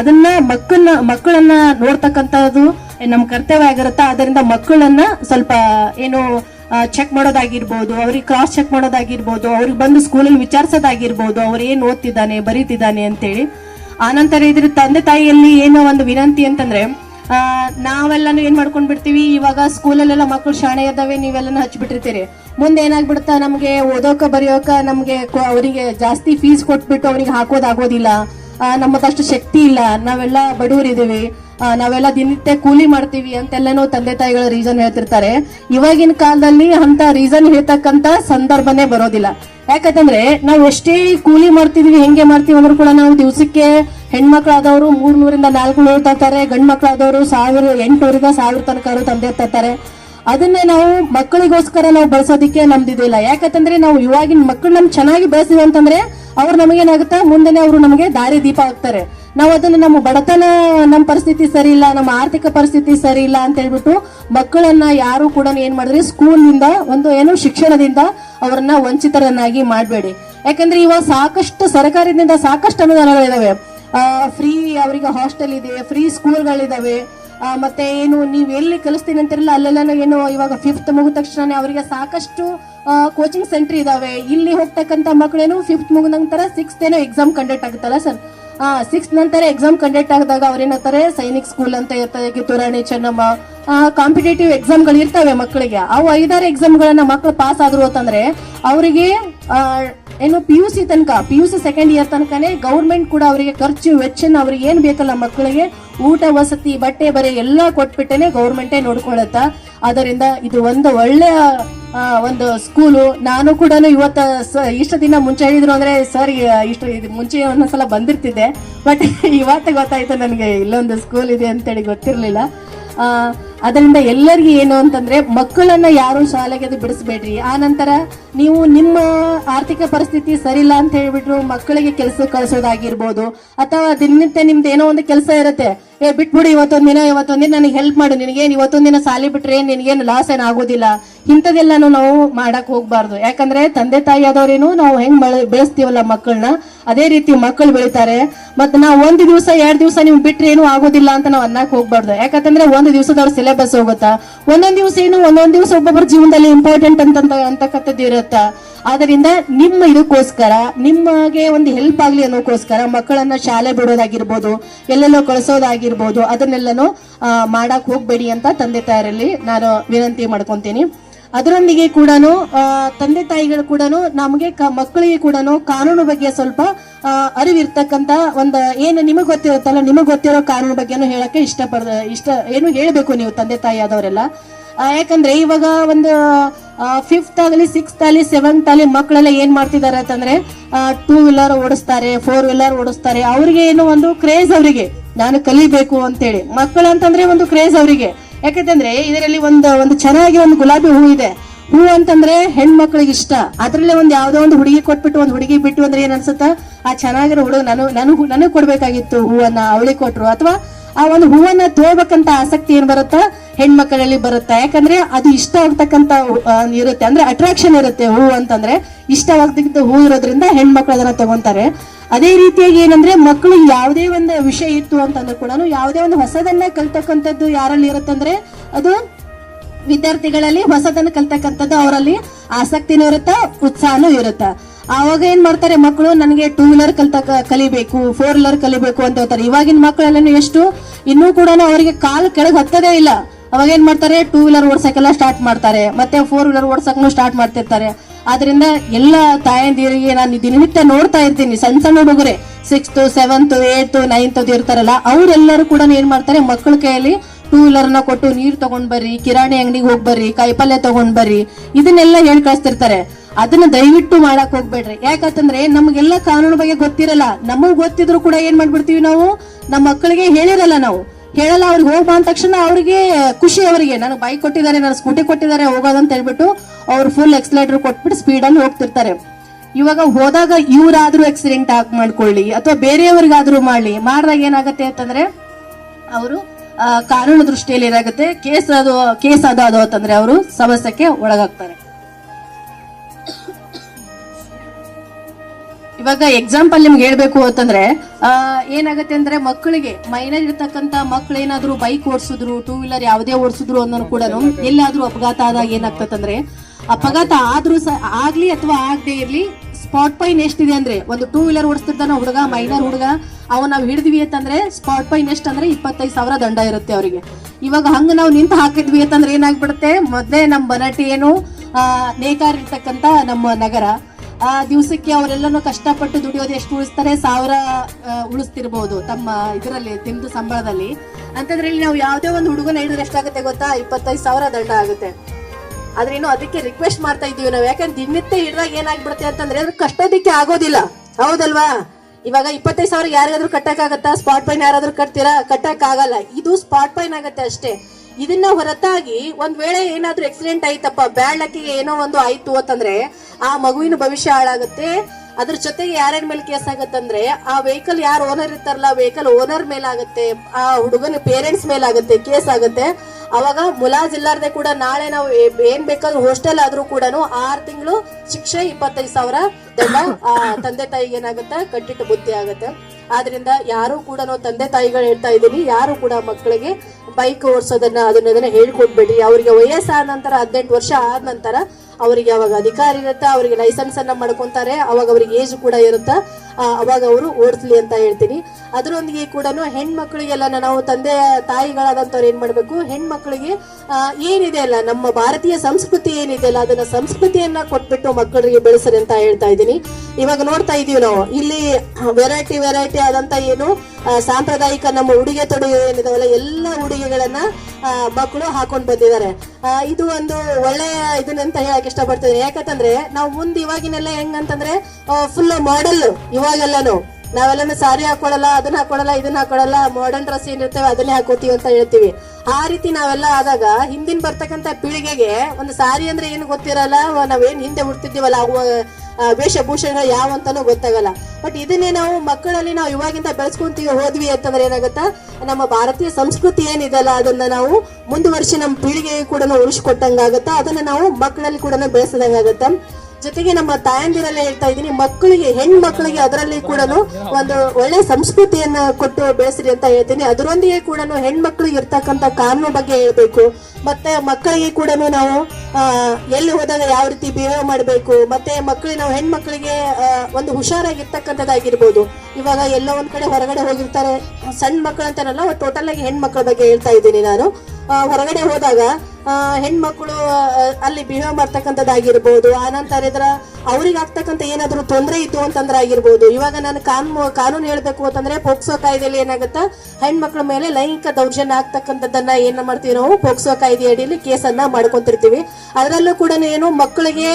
S2: ಅದನ್ನ ಮಕ್ಕಳನ್ನ ಮಕ್ಕಳನ್ನ ನೋಡ್ತಕ್ಕಂಥದ್ದು ನಮ್ ಕರ್ತವ್ಯ ಆಗಿರುತ್ತ ಅದರಿಂದ ಮಕ್ಕಳನ್ನ ಸ್ವಲ್ಪ ಏನು ಚೆಕ್ ಮಾಡೋದಾಗಿರ್ಬೋದು, ಅವ್ರಿಗೆ ಕ್ರಾಸ್ ಚೆಕ್ ಮಾಡೋದಾಗಿರ್ಬೋದು, ಅವ್ರಿಗೆ ಬಂದು ಸ್ಕೂಲಲ್ಲಿ ವಿಚಾರಿಸೋದಾಗಿರ್ಬೋದು, ಅವ್ರು ಏನ್ ಓದ್ತಿದ್ದಾನೆ, ಬರೀತಿದ್ದಾನೆ ಅಂತೇಳಿ. ಆನಂತರ ಇದ್ರ ತಂದೆ ತಾಯಿಯಲ್ಲಿ ಏನೋ ಒಂದು ವಿನಂತಿ ಅಂತಂದ್ರೆ ಆ, ನಾವೆಲ್ಲಾನು ಏನ್ ಮಾಡ್ಕೊಂಡ್ ಬಿಡ್ತೀವಿ? ಇವಾಗ ಸ್ಕೂಲಲ್ಲೆಲ್ಲ ಮಕ್ಕಳು ಶಾಣೆ ಇದ್ದಾವೆ ನೀವೆಲ್ಲನೂ ಹಚ್ಬಿಟ್ಟಿರ್ತೀರಿ. ಮುಂದೆ ಏನಾಗ್ಬಿಡುತ್ತಾ ನಮ್ಗೆ ಓದೋಕ ಬರೆಯೋಕ ನಮ್ಗೆ ಅವರಿಗೆ ಜಾಸ್ತಿ ಫೀಸ್ ಕೊಟ್ಬಿಟ್ಟು ಅವ್ರಿಗೆ ಹಾಕೋದಾಗೋದಿಲ್ಲ. ನಮ್ಮದಷ್ಟು ಶಕ್ತಿ ಇಲ್ಲ. ನಾವೆಲ್ಲ ಬಡವರಿದ್ದೀವಿ. ನಾವೆಲ್ಲ ದಿನನಿತ್ಯ ಕೂಲಿ ಮಾಡ್ತೀವಿ ಅಂತೆಲ್ಲನೂ ತಂದೆ ತಾಯಿಗಳ ರೀಸನ್ ಹೇಳ್ತಿರ್ತಾರೆ. ಇವಾಗಿನ ಕಾಲದಲ್ಲಿ ಅಂತ ರೀಸನ್ ಹೇಳ್ತಕ್ಕಂತ ಸಂದರ್ಭನೇ ಬರೋದಿಲ್ಲ. ಯಾಕಂತಂದ್ರೆ ನಾವು ಎಷ್ಟೇ ಕೂಲಿ ಮಾಡ್ತಿದೀವಿ, ಹೆಂಗೆ ಮಾಡ್ತೀವಿ ಅಂದ್ರೂ ಕೂಡ ನಾವು ದಿವಸಕ್ಕೆ ಹೆಣ್ಮಕ್ಳಾದವರು ಮೂರ್ ನೂರಿಂದ ನಾಲ್ಕು ನೂರು ತರ್ತಾರೆ ಗಂಡ್ ಮಕ್ಳಾದವರು ಸಾವಿರ ಎಂಟುನೂರಿಂದ ಸಾವಿರ ತನಕ ತಂದೆ ತರ್ತಾರೆ. ಅದನ್ನ ನಾವು ಮಕ್ಕಳಿಗೋಸ್ಕರ ನಾವು ಬಳಸೋದಿಕ್ಕೆ ನಮ್ದಿದಿಲ್ಲ. ಯಾಕಂತಂದ್ರೆ ನಾವು ಇವಾಗಿನ ಮಕ್ಕಳು ನಮ್ ಚೆನ್ನಾಗಿ ಬೆಳೆಸಿದ್ವಿ ಅಂತಂದ್ರೆ ಅವ್ರು ನಮಗೇನಾಗುತ್ತೆ? ಮುಂದೆನೆ ಅವರು ನಮಗೆ ದಾರಿ ದೀಪ ಆಗ್ತಾರೆ ನಾವು ಅದನ್ನ ನಮ್ಮ ಬಡತನ, ನಮ್ಮ ಪರಿಸ್ಥಿತಿ ಸರಿ ಇಲ್ಲ, ನಮ್ಮ ಆರ್ಥಿಕ ಪರಿಸ್ಥಿತಿ ಸರಿ ಇಲ್ಲ ಅಂತ ಹೇಳ್ಬಿಟ್ಟು ಮಕ್ಕಳನ್ನ ಯಾರು ಕೂಡ ಏನ್ ಮಾಡಿದ್ರಿ? ಸ್ಕೂಲ್ನಿಂದ ಒಂದು ಏನು ಶಿಕ್ಷಣದಿಂದ ಅವರನ್ನ ವಂಚಿತರನ್ನಾಗಿ ಮಾಡಬೇಡಿ. ಯಾಕಂದ್ರೆ ಇವಾಗ ಸಾಕಷ್ಟು ಸರ್ಕಾರದಿಂದ ಸಾಕಷ್ಟು ಅನುದಾನಗಳಿದಾವೆ. ಫ್ರೀ ಅವರಿಗೆ ಹಾಸ್ಟೆಲ್ ಇದೆ, ಫ್ರೀ ಸ್ಕೂಲ್ಗಳಿದಾವೆ. ಮತ್ತೆ ಏನು, ನೀವು ಎಲ್ಲಿ ಕಲಿಸ್ತೀನಿ ಅಂತಿರಲ್ಲ ಅಲ್ಲೆಲ್ಲ ಏನು, ಇವಾಗ ಫಿಫ್ತ್ ಮುಗಿದ ತಕ್ಷಣ ಅವರಿಗೆ ಸಾಕಷ್ಟು ಕೋಚಿಂಗ್ ಸೆಂಟರ್ ಇದಾವೆ. ಇಲ್ಲಿ ಹೋಗ್ತಕ್ಕಂಥ ಮಕ್ಕಳೇನು ಫಿಫ್ತ್ ಮುಗಿದ ನಂತರ ಸಿಕ್ಸ್ತ್ ಏನೋ ಎಕ್ಸಾಮ್ ಕಂಡಕ್ಟ್ ಆಗುತ್ತಲ್ಲ ಸರ್ ಸಿಕ್ಸ್ ನಂತರ ಎಕ್ಸಾಮ್ ಕಂಡಕ್ಟ್ ಆದಾಗ ಅವ್ರೇನಾಗ್ತಾರೆ ಸೈನಿಕ್ ಸ್ಕೂಲ್ ಅಂತ ಇರ್ತದೆ, ಕಿತ್ತೂರಾಣಿ, ಚೆನ್ನಮ್ಮ ಕಾಂಪಿಟೇಟಿವ್ ಎಕ್ಸಾಮ್ಗಳು ಇರ್ತವೆ ಮಕ್ಕಳಿಗೆ. ಅವು ಐದಾರು ಎಕ್ಸಾಮ್ಗಳನ್ನ ಮಕ್ಕಳು ಪಾಸ್ ಆದ್ರು ಅಂತಂದ್ರೆ ಅವರಿಗೆ ಏನು ಪಿ ಯು ಸಿ ತನಕ P U C second year ತನಕನೇ government ಕೂಡ ಅವರಿಗೆ ಖರ್ಚು, ವೆಚ್ಚನ ಅವ್ರಿಗೆ ಏನು ಬೇಕಲ್ಲ ಮಕ್ಕಳಿಗೆ ಊಟ, ವಸತಿ, ಬಟ್ಟೆ ಬರೆ ಎಲ್ಲ ಕೊಟ್ಬಿಟ್ಟೇನೆ ಗೌರ್ಮೆಂಟೇ ನೋಡ್ಕೊಳತ್ತ. ಅದರಿಂದ ಇದು ಒಂದು ಒಳ್ಳೆಯ ಒಂದು ಸ್ಕೂಲು. ನಾನು ಕೂಡ ಇವತ್ತ ಇಷ್ಟು ದಿನ ಮುಂಚೆ ಹೇಳಿದ್ರು ಅಂದ್ರೆ, ಸರ್ ಇಷ್ಟು, ಇದು ಮುಂಚೆ ಒಂದೊಂದ್ಸಲ ಬಂದಿರ್ತಿದ್ದೆ. ಬಟ್ ಇವತ್ತ ಗೊತ್ತಾಯ್ತು, ನನಗೆ ಇಲ್ಲೊಂದು ಸ್ಕೂಲ್ ಇದೆ ಅಂತೇಳಿ ಗೊತ್ತಿರಲಿಲ್ಲ. ಅದರಿಂದ ಎಲ್ಲರಿಗೂ ಏನು ಅಂತಂದ್ರೆ ಮಕ್ಕಳನ್ನ ಯಾರು ಶಾಲೆಗೆ ಅದು ಬಿಡಿಸ್ಬೇಡ್ರಿ. ಆ ನಂತರ ನೀವು ನಿಮ್ಮ ಆರ್ಥಿಕ ಪರಿಸ್ಥಿತಿ ಸರಿ ಇಲ್ಲ ಅಂತ ಹೇಳ್ಬಿಟ್ರು ಮಕ್ಕಳಿಗೆ ಕೆಲಸ ಕಳಿಸೋದಾಗಿರ್ಬೋದು, ಅಥವಾ ದಿನನಿತ್ಯ ನಿಮ್ದು ಏನೋ ಒಂದು ಕೆಲಸ ಇರುತ್ತೆ, ಏ, ಬಿಟ್ಬಿಡಿ, ಇವತ್ತೊಂದ್ ದಿನ ಇವತ್ತೊಂದ್ ದಿನ ನನಗೆ ಹೆಲ್ಪ್ ಮಾಡು, ನಿನಗೇನು, ಇವತ್ತೊಂದ್ ದಿನ ಸಾಲಿ ಬಿಟ್ರೆ ನಿನಗೇನು ಲಾಸ್ ಏನು ಆಗೋದಿಲ್ಲ. ಇಂಥದೆಲ್ಲಾನು ನಾವು ಮಾಡಕ್ ಹೋಗ್ಬಾರ್ದು. ಯಾಕಂದ್ರೆ ತಂದೆ ತಾಯಿ ಆದವ್ರೇನು ನಾವು ಹೆಂಗ್ ಬೆಳೆ- ಬೆಳೆಸ್ತೀವಲ್ಲ ಮಕ್ಕಳನ್ನ ಅದೇ ರೀತಿ ಮಕ್ಕಳು ಬೆಳಿತಾರೆ. ಮತ್ತೆ ನಾವು ಒಂದು ದಿವಸ, ಎರಡು ದಿವಸ ನೀವು ಬಿಟ್ರೆ ಏನು ಆಗೋದಿಲ್ಲ ಅಂತ ನಾವು ಅನ್ನಕ್ ಹೋಗ್ಬಾರ್ದು. ಯಾಕಂದ್ರೆ ಒಂದು ದಿವಸದವ್ರ ಸಿಲೆಬಸ್ ಹೋಗುತ್ತಾ? ಒಂದೊಂದ್ ದಿವಸ ಏನು, ಒಂದೊಂದ್ ದಿವಸ ಒಬ್ಬೊಬ್ಬರ ಜೀವನದಲ್ಲಿ ಇಂಪಾರ್ಟೆಂಟ್ ಅಂತ ಅಂತಕ್ಕಂಥದ್ದು ಇರುತ್ತಾ? ಆದ್ರಿಂದ ನಿಮ್ಮ ಇದಕ್ಕೋಸ್ಕರ ನಿಮಗೆ ಒಂದು ಹೆಲ್ಪ್ ಆಗ್ಲಿ ಅನ್ನೋಕ್ಕೋಸ್ಕರ ಮಕ್ಕಳನ್ನ ಶಾಲೆ ಬಿಡೋದಾಗಿರ್ಬೋದು, ಎಲ್ಲೆಲ್ಲೋ ಕಳಿಸೋದಾಗಿರ್ಬೋದು, ಅದನ್ನೆಲ್ಲನೂ ಮಾಡಕ್ ಹೋಗ್ಬೇಡಿ ಅಂತ ತಂದೆ ತಾಯರಲ್ಲಿ ನಾನು ವಿನಂತಿ ಮಾಡ್ಕೊಂತೀನಿ. ಅದರೊಂದಿಗೆ ಕೂಡ ತಂದೆ ತಾಯಿಗಳು ಕೂಡ ನಮಗೆ ಮಕ್ಕಳಿಗೆ ಕೂಡ ಕಾನೂನು ಬಗ್ಗೆ ಸ್ವಲ್ಪ ಅರಿವಿರ್ತಕ್ಕಂತ ಒಂದು, ಏನು ನಿಮಗೆ ಗೊತ್ತಿರುತ್ತಲ್ಲ, ನಿಮಗೆ ಗೊತ್ತಿರೋ ಕಾನೂನು ಬಗ್ಗೆನೂ ಹೇಳಕ್ಕೆ ಇಷ್ಟಪಡ, ಇಷ್ಟ, ಏನು ಹೇಳಬೇಕು ನೀವು ತಂದೆ ತಾಯಿ ಆದವರೆಲ್ಲ. ಯಾಕಂದ್ರೆ ಇವಾಗ ಒಂದು ಫಿಫ್ತ್ ಆಗಲಿ ಸಿಕ್ಸ್ತ್ ಆಗಲಿ ಸೆವೆಂತ್ ಆಗಲಿ ಮಕ್ಕಳೆಲ್ಲ ಏನ್ ಮಾಡ್ತಿದ್ದಾರೆ ಅಂತಂದ್ರೆ ಟೂ ವೀಲರ್ ಓಡಿಸ್ತಾರೆ ಫೋರ್ ವೀಲರ್ ಓಡಿಸ್ತಾರೆ ಅವ್ರಿಗೆ ಏನೋ ಒಂದು ಕ್ರೇಜ್ ಅವರಿಗೆ, ನಾನು ಕಲಿಬೇಕು ಅಂತೇಳಿ. ಮಕ್ಕಳು ಅಂತಂದ್ರೆ ಒಂದು ಕ್ರೇಜ್ ಅವರಿಗೆ. ಯಾಕಂತಂದ್ರೆ ಇದರಲ್ಲಿ ಒಂದು ಒಂದು ಚೆನ್ನಾಗಿ ಒಂದು ಗುಲಾಬಿ ಹೂ ಇದೆ. ಹೂ ಅಂತಂದ್ರೆ ಹೆಣ್ಮಕ್ಳಿಗೆ ಇಷ್ಟ. ಅದ್ರಲ್ಲೇ ಒಂದು ಯಾವ್ದೋ ಒಂದು ಹುಡುಗಿ ಕೊಟ್ಬಿಟ್ಟು, ಒಂದು ಹುಡುಗಿ ಬಿಟ್ಟು ಅಂದ್ರೆ ಏನ್ ಅನ್ಸುತ್ತ? ಆ ಚೆನ್ನಾಗಿರೋ ಹುಡುಗ ನಾನು ನಾನು ನನಗೆ ಕೊಡ್ಬೇಕಾಗಿತ್ತು ಹೂವನ್ನ ಅವಳಿಗೆ ಕೊಟ್ರು. ಅಥವಾ ಆ ಒಂದು ಹೂವನ್ನ ತೋಬೇಕಂತ ಆಸಕ್ತಿ ಏನ್ ಬರುತ್ತಾ? ಹೆಣ್ಮಕ್ಕಳಲ್ಲಿ ಬರುತ್ತಾ? ಯಾಕಂದ್ರೆ ಅದು ಇಷ್ಟ ಆಗ್ತಕ್ಕಂತ ಇರುತ್ತೆ. ಅಂದ್ರೆ ಅಟ್ರಾಕ್ಷನ್ ಇರುತ್ತೆ ಹೂ ಅಂತಂದ್ರೆ ಇಷ್ಟವಾಗ್ತಕ್ಕಂಥ ಹೂ ಇರೋದ್ರಿಂದ ಹೆಣ್ಮಕ್ಳು ಅದನ್ನ ತಗೊಂತಾರೆ. ಅದೇ ರೀತಿಯಾಗಿ ಏನಂದ್ರೆ ಮಕ್ಕಳು ಯಾವುದೇ ಒಂದು ವಿಷಯ ಇತ್ತು ಅಂತಂದ್ರೆ ಕೂಡ ಯಾವುದೇ ಒಂದು ಹೊಸದನ್ನ ಕಲ್ತಕ್ಕಂಥದ್ದು ಯಾರಲ್ಲಿ ಇರುತ್ತಂದ್ರೆ ಅದು ವಿದ್ಯಾರ್ಥಿಗಳಲ್ಲಿ ಹೊಸದನ್ನು ಕಲ್ತಕ್ಕಂಥದ್ದು ಅವರಲ್ಲಿ ಆಸಕ್ತಿನೂ ಇರುತ್ತ, ಉತ್ಸಾಹನೂ ಇರುತ್ತ. ಆವಾಗ ಏನ್ ಮಾಡ್ತಾರೆ ಮಕ್ಕಳು, ನನಗೆ ಟೂ ವೀಲರ್ ಕಲ್ತ, ಕಲಿಬೇಕು ಫೋರ್ ವೀಲರ್ ಕಲಿಬೇಕು ಅಂತ ಹೇಳ್ತಾರೆ. ಇವಾಗಿನ ಮಕ್ಕಳೆಲ್ಲನೂ ಎಷ್ಟು? ಇನ್ನೂ ಕೂಡ ಅವರಿಗೆ ಕಾಲು ಕೆಳಗೆ ಹತ್ತದೇ ಇಲ್ಲ. ಅವಾಗ ಏನ್ ಮಾಡ್ತಾರೆ? ಟೂ ವೀಲರ್ ಓಡ್ಸಕ್ಕೆಲ್ಲ ಸ್ಟಾರ್ಟ್ ಮಾಡ್ತಾರೆ. ಮತ್ತೆ ಫೋರ್ ವೀಲರ್ ಓಡ್ಸಕ್ನು ಸ್ಟಾರ್ಟ್ ಮಾಡ್ತಿರ್ತಾರೆ. ಆದ್ರಿಂದ ಎಲ್ಲ ತಾಯಂದಿರಿಗೆ ನಾನು ದಿನನಿತ್ಯ ನೋಡ್ತಾ ಇರ್ತೀನಿ. ಸಣ್ಣ ಸಣ್ಣ ಹುಡುಗರೆ ಸಿಕ್ಸ್ತ್ ಸೆವೆಂತ್ ಏತ್ ನೈನ್ತ್ ಇರ್ತಾರಲ್ಲ, ಅವರೆಲ್ಲರೂ ಕೂಡ ಏನ್ ಮಾಡ್ತಾರೆ ಮಕ್ಕಳ ಕೈಯಲ್ಲಿ ಟೂ ವೀಲರ್ನ ಕೊಟ್ಟು ನೀರ್ ತಗೊಂಡ್ ಬರ್ರಿ, ಕಿರಾಣಿ ಅಂಗಡಿಗೆ ಹೋಗ್ ಬರ್ರಿ, ಕಾಯಿಪಲ್ಯ ತಗೊಂಡ್ ಬರ್ರಿ, ಇದನ್ನೆಲ್ಲ ಹೇಳಿ ಕಳಿಸ್ತಿರ್ತಾರೆ. ಅದನ್ನ ದಯವಿಟ್ಟು ಮಾಡಕ್ ಹೋಗ್ಬೇಡ್ರಿ. ಯಾಕಂತಂದ್ರೆ ನಮ್ಗೆಲ್ಲ ಕಾನೂನು ಬಗ್ಗೆ ಗೊತ್ತಿರಲ್ಲ. ನಮಗ್ ಗೊತ್ತಿದ್ರು ಕೂಡ ಏನ್ ಮಾಡ್ಬಿಡ್ತೀವಿ ನಾವು? ನಮ್ಮ ಮಕ್ಕಳಿಗೆ ಹೇಳಿರಲ್ಲ ನಾವು. ಹೇಳಲ್ಲ ಅವ್ರಿಗೆ ಹೋಗ್ ಬಂದ ತಕ್ಷಣ ಅವ್ರಿಗೆ ಖುಷಿ ಅವರಿಗೆ. ನನಗೆ ಬೈಕ್ ಕೊಟ್ಟಿದ್ದಾರೆ, ನಾನು ಸ್ಕೂಟಿ ಕೊಟ್ಟಿದ್ದಾರೆ ಹೋಗೋದಂತ ಹೇಳ್ಬಿಟ್ಟು ಅವ್ರು ಫುಲ್ ಎಕ್ಸಲೇಟರ್ ಕೊಟ್ಬಿಟ್ಟು ಸ್ಪೀಡಲ್ಲಿ ಹೋಗ್ತಿರ್ತಾರೆ. ಇವಾಗ ಹೋದಾಗ ಇವ್ರಾದ್ರೂ ಆಕ್ಸಿಡೆಂಟ್ ಆಗಿ ಮಾಡ್ಕೊಳ್ಳಿ, ಅಥವಾ ಬೇರೆಯವ್ರಿಗಾದ್ರೂ ಮಾಡಲಿ. ಮಾಡಿದಾಗ ಏನಾಗುತ್ತೆ ಅಂತಂದ್ರೆ, ಅವರು ಕಾನೂನು ದೃಷ್ಟಿಯಲ್ಲಿ ಏನಾಗುತ್ತೆ, ಕೇಸ್ ಅದು ಕೇಸ್ ಅದು ಅದು ಅಂತಂದ್ರೆ ಅವರು ಸಮಸ್ಯೆಗೆ ಒಳಗಾಗ್ತಾರೆ. ಇವಾಗ ಎಕ್ಸಾಂಪಲ್ ನಿಮ್ಗೆ ಹೇಳ್ಬೇಕು ಅಂತಂದ್ರೆ ಏನಾಗುತ್ತೆ ಅಂದ್ರೆ ಮಕ್ಕಳಿಗೆ ಮೈನರ್ ಇರ್ತಕ್ಕಂತ ಮಕ್ಳು ಏನಾದ್ರು ಬೈಕ್ ಓಡಿಸಿದ್ರು ಟೂ ವೀಲರ್ ಯಾವುದೇ ಓಡಿಸಿದ್ರು ಅನ್ನೋನು ಕೂಡ ಎಲ್ಲಾದ್ರೂ ಅಪಘಾತ ಆದಾಗ ಏನಾಗ್ತದಂದ್ರೆ, ಅಪಘಾತ ಆದ್ರೂ ಸಹ ಆಗ್ಲಿ ಅಥವಾ ಆಗದೆ ಇರ್ಲಿ ಸ್ಪಾಟ್ ಪೈನ್ ಎಷ್ಟಿದೆ ಅಂದ್ರೆ, ಒಂದು ಟೂ ವೀಲರ್ ಓಡಿಸ್ತಿರ್ತಾನ ಹುಡುಗ ಮೈನರ್ ಹುಡುಗ ಅವ ನಾವು ಹಿಡಿದ್ವಿ ಅಂತಂದ್ರೆ ಸ್ಪಾಟ್ ಪೈನ್ ಎಷ್ಟ್ ಅಂದ್ರೆ ಇಪ್ಪತ್ತೈದು ಸಾವಿರ ದಂಡ ಇರುತ್ತೆ ಅವರಿಗೆ. ಇವಾಗ ಹಂಗ ನಾವು ನಿಂತು ಹಾಕಿದ್ವಿ ಅಂತಂದ್ರೆ ಏನಾಗ್ಬಿಡುತ್ತೆ? ಮೊದ್ಲೇ ನಮ್ಮ ಬನಟಿ ಏನು ನೇಕಾರ ಇರ್ತಕ್ಕಂತ ನಮ್ಮ ನಗರ ಆ ದಿವಸಕ್ಕೆ ಅವರೆಲ್ಲನೂ ಕಷ್ಟಪಟ್ಟು ದುಡಿಯೋದು ಎಷ್ಟು ಉಳಿಸ್ತಾರೆ? ಸಾವಿರ ಉಳಿಸ್ತಿರ್ಬೋದು ತಮ್ಮ ಇದರಲ್ಲಿ, ತಿಂದು ಸಂಬಳದಲ್ಲಿ. ಅಂತಂದ್ರಲ್ಲಿ ನಾವು ಯಾವುದೇ ಒಂದು ಹುಡುಗನ ಹಿಡಿದ್ರೆ ಎಷ್ಟಾಗುತ್ತೆ ಗೊತ್ತಾ? ಇಪ್ಪತ್ತೈದು ಸಾವಿರ ದಂಡ ಆಗುತ್ತೆ. ಆದ್ರೆ ಇನ್ನು ಅದಕ್ಕೆ ರಿಕ್ವೆಸ್ಟ್ ಮಾಡ್ತಾ ಇದೀವಿ ನಾವು. ಯಾಕಂದ್ರೆ ದಿನನಿತ್ಯ ಹಿಡಿದಾಗ ಏನಾಗ್ಬಿಡುತ್ತೆ ಅಂತಂದ್ರೆ ಅದ್ರ ಕಷ್ಟೋದಿಕ್ಕೆ ಆಗೋದಿಲ್ಲ. ಹೌದಲ್ವಾ? ಇವಾಗ ಇಪ್ಪತ್ತೈದು ಸಾವಿರ ಯಾರಿಗಾದ್ರೂ ಕಟ್ಟಕ್ಕಾಗತ್ತಾ? ಸ್ಪಾಟ್ ಪೈನ್ ಯಾರಾದ್ರೂ ಕಟ್ತೀರಾ? ಕಟ್ಟಕ್ಕಾಗಲ್ಲ. ಇದು ಸ್ಪಾಟ್ ಪೈನ್ ಆಗತ್ತೆ ಅಷ್ಟೇ. ಇದನ್ನ ಹೊರತಾಗಿ ಒಂದ್ ವೇಳೆ ಏನಾದ್ರೂ ಆಕ್ಸಿಡೆಂಟ್ ಆಯ್ತಪ್ಪ ಬ್ಯಾಳಕಿಗೆ ಏನೋ ಒಂದು ಆಯ್ತು ಅಂತಂದ್ರೆ ಆ ಮಗುವಿನ ಭವಿಷ್ಯ ಹಾಳಾಗುತ್ತೆ. ಅದ್ರ ಜೊತೆಗೆ ಯಾರ್ಯಾರ ಮೇಲೆ ಕೇಸ್ ಆಗತ್ತಂದ್ರೆ, ಆ ವೆಹಿಕಲ್ ಯಾರು ಓನರ್ ಇರ್ತಾರಲ್ಲ ವೆಹಿಕಲ್ ಓನರ್ ಮೇಲಾಗತ್ತೆ, ಆ ಹುಡುಗನ ಪೇರೆಂಟ್ಸ್ ಮೇಲಾಗತ್ತೆ, ಕೇಸ್ ಆಗುತ್ತೆ. ಅವಾಗ ಮುಲಾಜ್ ಇಲ್ಲಾರ್ದೆ ಕೂಡ ನಾಳೆ ನಾವು ಏನ್ ಬೇಕಾದ್ರೂ ಹೋಸ್ಟೆಲ್ ಆದ್ರೂ ಕೂಡ ಆರ್ ತಿಂಗಳು ಶಿಕ್ಷೆ ಇಪ್ಪತ್ತೈದು ಸಾವಿರ ದಂಡ ತಂದೆ ತಾಯಿಗೆ ಏನಾಗುತ್ತೆ ಕಟ್ಟಿಟ್ಟು ಬುದ್ಧಿ ಆಗುತ್ತೆ. ಆದ್ರಿಂದ ಯಾರು ಕೂಡ ನಾವು ತಂದೆ ತಾಯಿಗಳು ಹೇಳ್ತಾ ಇದ್ದೀನಿ, ಯಾರು ಕೂಡ ಮಕ್ಕಳಿಗೆ ಬೈಕ್ ಓಡಿಸೋದನ್ನ ಅದನ್ನ ಅದನ್ನ ಅವರಿಗೆ ಅವ್ರಿಗೆ ವಯಸ್ಸಾದ ನಂತರ ಹದಿನೆಂಟು ವರ್ಷ ಆದ ನಂತರ ಅವರಿಗೆ ಅವಾಗ ಅಧಿಕಾರ ಇರುತ್ತೆ ಅವರಿಗೆ ಲೈಸೆನ್ಸ್ ಅನ್ನ ಮಾಡ್ಕೊಂತಾರೆ. ಅವಾಗ ಅವ್ರಿಗೆ ಏಜ್ ಕೂಡ ಇರುತ್ತೆ? ಅವಾಗ ಅವರು ಓಡಿಸ್ಲಿ ಅಂತ ಹೇಳ್ತೀನಿ. ಅದರೊಂದಿಗೆ ಕೂಡ ಹೆಣ್ಮಕ್ಳಿಗೆಲ್ಲ ನಾವು ತಂದೆ ತಾಯಿಗಳಾದಂಥವ್ರು ಏನ್ ಮಾಡ್ಬೇಕು? ಹೆಣ್ಮಕ್ಳಿಗೆ ಏನಿದೆ ಅಲ್ಲ, ನಮ್ಮ ಭಾರತೀಯ ಸಂಸ್ಕೃತಿ ಏನಿದೆ ಅಲ್ಲ, ಅದನ್ನ ಸಂಸ್ಕೃತಿಯನ್ನ ಕೊಟ್ಬಿಟ್ಟು ಮಕ್ಕಳಿಗೆ ಬೆಳೆಸ್ರಿ ಅಂತ ಹೇಳ್ತಾ ಇದ್ದೀನಿ. ಇವಾಗ ನೋಡ್ತಾ ಇದೀವಿ ನಾವು. ಇಲ್ಲಿ ವೆರೈಟಿ ವೆರೈಟಿ ಆದಂತ ಏನು ಸಾಂಪ್ರದಾಯಿಕ ನಮ್ಮ ಉಡುಗೆ ತೊಡುಗೆ ಏನಿದಾವಲ್ಲ, ಎಲ್ಲ ಉಡುಗೆಗಳನ್ನ ಮಕ್ಕಳು ಹಾಕೊಂಡು ಬಂದಿದ್ದಾರೆ. ಇದು ಒಂದು ಒಳ್ಳೆಯ ಇದನ್ನಂತ ಹೇಳಕ್ ಇಷ್ಟಪಡ್ತೀನಿ ಯಾಕಂತಂದ್ರೆ ನಾವು ಮುಂದೆ ಇವಾಗಿನೆಲ್ಲ ಹೆಂಗಂತಂದ್ರೆ ಫುಲ್ ಮಾಡೆಲ್ ಇವಾಗೆಲ್ಲಾನು. ನಾವೆಲ್ಲನೂ ಸಾರಿ ಹಾಕೊಳಲ್ಲ, ಅದನ್ನ ಹಾಕೊಳಲ್ಲ, ಇದನ್ನ ಹಾಕೊಳಲ್ಲ ಮಾಡರ್ನ್ ಡ್ರೆಸ್ ಏನಿರ್ತೇವೆ ಅದನ್ನೇ ಹಾಕೋತೀವಿ ಅಂತ ಹೇಳ್ತೀವಿ. ಆ ರೀತಿ ನಾವೆಲ್ಲ ಆದಾಗ ಹಿಂದಿನ ಬರ್ತಕ್ಕಂಥ ಪೀಳಿಗೆಗೆ ಒಂದು ಸಾರಿ ಅಂದ್ರೆ ಏನು ಗೊತ್ತಿರಲ್ಲ, ನಾವೇನ್ ಹಿಂದೆ ಹುಡ್ತಿದ್ದೀವಲ್ಲ ಆ, ವೇಷಭೂಷಣಗಳು ಯಾವ ಅಂತಾನೂ ಗೊತ್ತಾಗಲ್ಲ. ಬಟ್ ಇದನ್ನೇ ನಾವು ಮಕ್ಕಳಲ್ಲಿ ನಾವು ಇವಾಗಿಂದ ಬೆಳೆಸ್ಕೊಂತೀವಿ ಹೋದ್ವಿ ಅಂತಂದ್ರೆ ಏನಾಗುತ್ತಾ? ನಮ್ಮ ಭಾರತೀಯ ಸಂಸ್ಕೃತಿ ಏನಿದೆಲ್ಲ ಅದನ್ನ ನಾವು ಮುಂದುವರಿಸಿ ನಮ್ಮ ಪೀಳಿಗೆಗೆ ಕೂಡ ಉಳಿಸ್ಕೊಟ್ಟಂಗಾಗತ್ತ ಅದನ್ನ ನಾವು ಮಕ್ಕಳಲ್ಲಿ ಕೂಡ ಬೆಳೆಸದಂಗಾಗತ್ತ ಜೊತೆಗೆ ನಮ್ಮ ತಾಯಂದಿರಲ್ಲೇ ಹೇಳ್ತಾ ಇದ್ದೀನಿ ಮಕ್ಕಳಿಗೆ ಹೆಣ್ಣು ಮಕ್ಕಳಿಗೆ ಅದರಲ್ಲಿ ಕೂಡ ಒಂದು ಒಳ್ಳೆ ಸಂಸ್ಕೃತಿಯನ್ನ ಕೊಟ್ಟು ಬೆಳೆಸ್ರಿ ಅಂತ ಹೇಳ್ತೀನಿ. ಅದರೊಂದಿಗೆ ಕೂಡ ಹೆಣ್ಮಕ್ಳಿಗೆ ಇರ್ತಕ್ಕಂಥ ಕಾನೂನು ಬಗ್ಗೆ ಹೇಳ್ಬೇಕು. ಮತ್ತೆ ಮಕ್ಕಳಿಗೆ ಕೂಡ ನಾವು ಎಲ್ಲಿ ಹೋದಾಗ ಯಾವ ರೀತಿ ಬಿಹೇವ್ ಮಾಡಬೇಕು? ಮತ್ತೆ ಮಕ್ಕಳಿಗೆ ನಾವು ಹೆಣ್ಮಕ್ಳಿಗೆ ಒಂದು ಹುಷಾರಾಗಿರ್ತಕ್ಕಂಥದ್ದಾಗಿರ್ಬೋದು. ಇವಾಗ ಎಲ್ಲೋ ಒಂದ್ ಕಡೆ ಹೊರಗಡೆ ಹೋಗಿರ್ತಾರೆ. ಸಣ್ಣ ಮಕ್ಕಳು ಅಂತಾರಲ್ಲ ಟೋಟಲ್ ಆಗಿ ಹೆಣ್ಮಕ್ಳ ಬಗ್ಗೆ ಹೇಳ್ತಾ ಇದ್ದೀನಿ ನಾನು. ಹೊರಗಡೆ ಹೋದಾಗ ಹೆಣ್ಮಕ್ಳು ಅಲ್ಲಿ ಬಿಹೇವ್ ಮಾಡ್ತಕ್ಕಂಥದ್ದಾಗಿರ್ಬೋದು. ಆನಂತರ ಇದ್ರ, ಅವ್ರಿಗೆ ಆಗ್ತಕ್ಕಂಥ ಏನಾದರೂ ತೊಂದರೆ ಇತ್ತು ಅಂತಂದ್ರೆ ಆಗಿರ್ಬೋದು ಇವಾಗ ನಾನು ಕಾನೂನು ಕಾನೂನು ಹೇಳಬೇಕು ಅಂತಂದ್ರೆ, ಪೋಕ್ಸೋ ಕಾಯ್ದೆಯಲ್ಲಿ ಏನಾಗುತ್ತೆ? ಹೆಣ್ಮಕ್ಳ ಮೇಲೆ ಲೈಂಗಿಕ ದೌರ್ಜನ್ಯ ಆಗ್ತಕ್ಕಂಥದ್ದನ್ನ ಏನ್ ಮಾಡ್ತೀವಿ ನಾವು? ಪೋಕ್ಸೋ ಕಾಯ್ದೆ ಅಡಿಯಲ್ಲಿ ಕೇಸನ್ನ ಮಾಡ್ಕೊಂತಿರ್ತೀವಿ. ಅದರಲ್ಲೂ ಕೂಡ ಏನು ಮಕ್ಕಳಿಗೆ